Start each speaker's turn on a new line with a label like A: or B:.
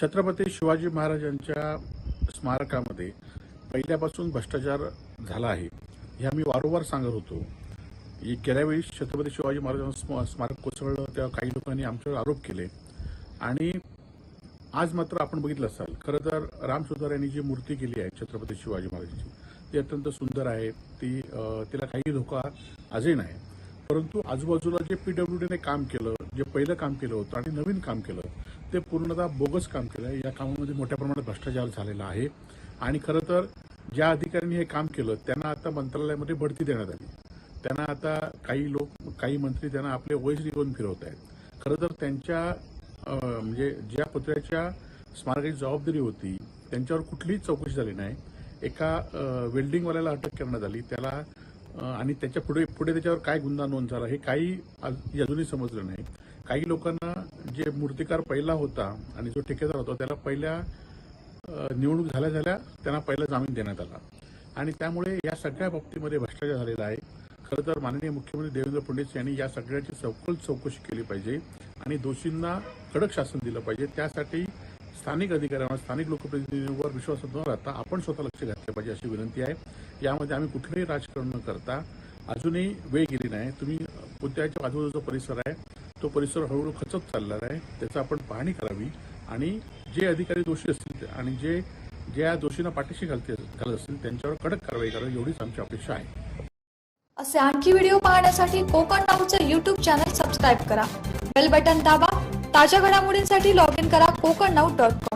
A: छत्रपती शिवाजी महाराजांच्या स्मारकामध्ये पहिल्यापासून भ्रष्टाचार झाला आहे हे आम्ही वारंवार सांगत होतो. गेल्या वेळी छत्रपती शिवाजी महाराजांचं स्म- स्मारक कोसळलं तेव्हा काही लोकांनी आमच्यावर आरोप केले. आणि आज मात्र आपण बघितलं असाल खरं तर राम यांनी जी मूर्ती केली आहे छत्रपती शिवाजी महाराजांची ती अत्यंत सुंदर आहे. ती तिला काही धोका आजही नाही. परंतु आजूबाजूला जे पीडब्ल्यूडीने काम केलं जे पहिलं काम केलं होतं आणि नवीन काम केलं ते पूर्णतः बोगस काम केलं आहे या कामामध्ये मोठ्या प्रमाणात भ्रष्टाचार झालेला आहे. आणि खरं तर ज्या अधिकाऱ्यांनी हे काम केलं त्यांना आता मंत्रालयामध्ये बढती देण्यात आली. त्यांना आता काही लोक काही मंत्री त्यांना आपले वयस निघून फिरवत आहेत. खरं तर त्यांच्या म्हणजे ज्या पुतळ्याच्या स्मारकाची जबाबदारी होती त्यांच्यावर कुठलीच चौकशी झाली नाही. एका वेल्डिंगवाल्याला अटक करण्यात आली. त्याला आणि त्याच्या पुढे पुढे त्याच्यावर काय गुन्हा नोंद झाला हे काही अजूनही समजलं नाही. काही लोकांना जे मूर्तिकार पहिला होता आणि जो ठेकेदार होता त्याला पहिल्या निवडणूक झाल्या झाल्या त्यांना पहिला जामीन देण्यात आला. आणि त्यामुळे या सगळ्या बाबतीमध्ये भ्रष्टाचार झालेला आहे. खरं तर माननीय मुख्यमंत्री देवेंद्र फडणवीस यांनी या सगळ्याची सखोल चौकशी केली पाहिजे आणि दोषींना कडक शासन दिलं पाहिजे. त्यासाठी स्थानिक अधिकाऱ्यांवर स्थानिक लोकप्रतिनिधींवर विश्वास न राहता आपण स्वतः लक्ष घातलं पाहिजे अशी विनंती आहे. यामध्ये आम्ही कुठलंही राजकारण न करता अजूनही वेळ गेली नाही. तुम्ही पुत्याच्या आजूबाजूचा परिसर आहे. तो परिसर हळूहळू खचत चाललेला आहे. त्याचं आपण पाहणी करावी. आणि जे अधिकारी दोषी असतील आणि जे ज्या दोषींना पाठीशी घालते घालत असतील त्यांच्यावर कडक कारवाई करावी एवढीच आमची अपेक्षा आहे.
B: असे आणखी व्हिडिओ पाहण्यासाठी कोकण नाऊचं युट्यूब चॅनल सबस्क्राईब करा. बेल बटन दाबा. ताज्या घडामोडींसाठी लॉग इन करा कोकण नाऊ डॉट कॉम